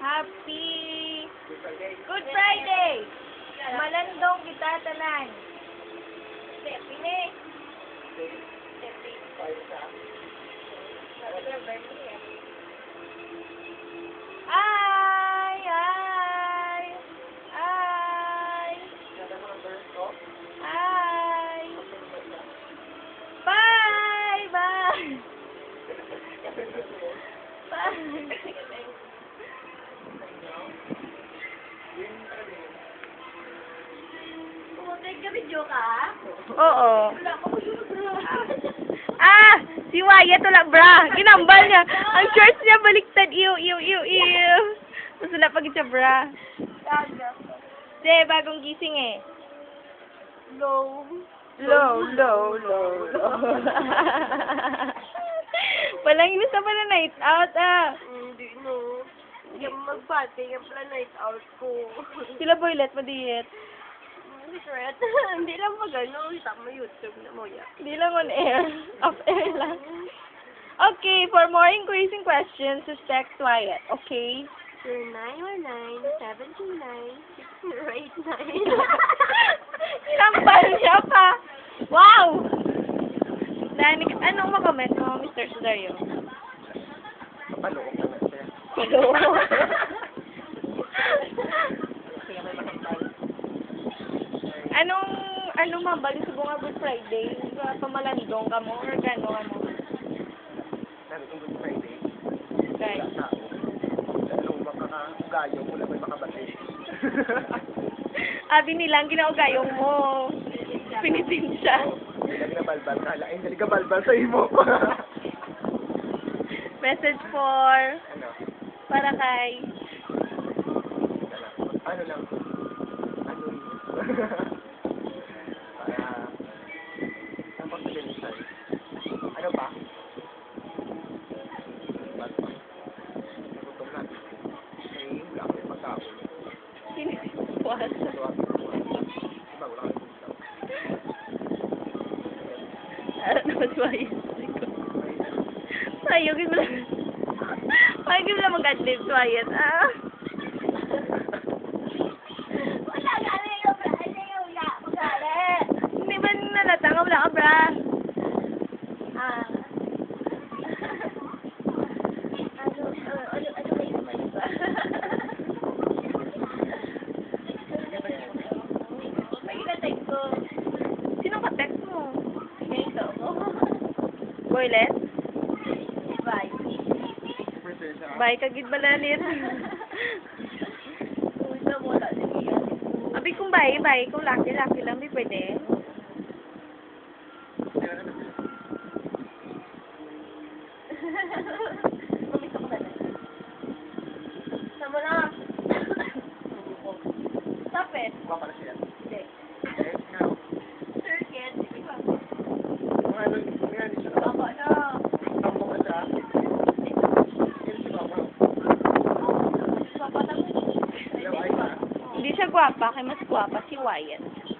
Happy Good Friday! Malandong kita tanan. Pumunta ka video ka? Oo. Wala ko Ah! Si Wyatt wala bra. Ginambal niya. Ang shorts niya baliktad. Ew, ew, ew, ew. Mas wala pag siya bra. Hindi, bagong gising eh. Low. Low, low, low, low. Walang inis na pala night out ah. Hindi no. Yung magpati, yung pala night out ko. Sila boylet, madiet. Secret. Hindi lang mag ano, kita mo YouTube na mo ya. Hindi lang on air. Off air lang. Okay, for more increasing questions, just text Wyatt, okay? Sir 919-729-6089. Sinampal siya pa. Wow! Nani, anong makomment mo, Mr. Sudario? Kapalokok naman siya. Hello. Kaya may makapal. anong, ano mabali sa bunga Good Friday? Sa pamalandong ka mo or gano ka mo? Sabi kong Good Friday. Okay. Wala tao. Anong makakagayong wala may makabati. Abi nilang ginaugayong mo. Pinitin siya. Hindi na. Kala, ay, hindi ka balbal sa imo. Message for, ano? para kay, Ano lang? Ano naman si Wyatt? Sayogin mo lang. Sayogin mo lang mag-adlib Wyatt. Ah. Wala ka na yung Friday, wala ko galit. Hindi ba nalata nga wala ka, bra? Ah. Ano, ano, ano, ano kayo naman ba? Pag-ilatay ko, Sinong ka-text mo? ganito ako. Boylet? Bye. Bye, kagid niya. Abi kung bye, bye. Kung lucky lang, di pwede. Mamit ako na lang. Sama na. Stop it. Kuha pala siya. Hindi. Eh, nga. Sir, Ken, sige ba? Mga ano, nga, ni siya. Baba na. Tampo ka siya. Yan si Papa. Baba na. Ilaw ay na. Hindi siya gwapa, kaya mas gwapa si Wyatt.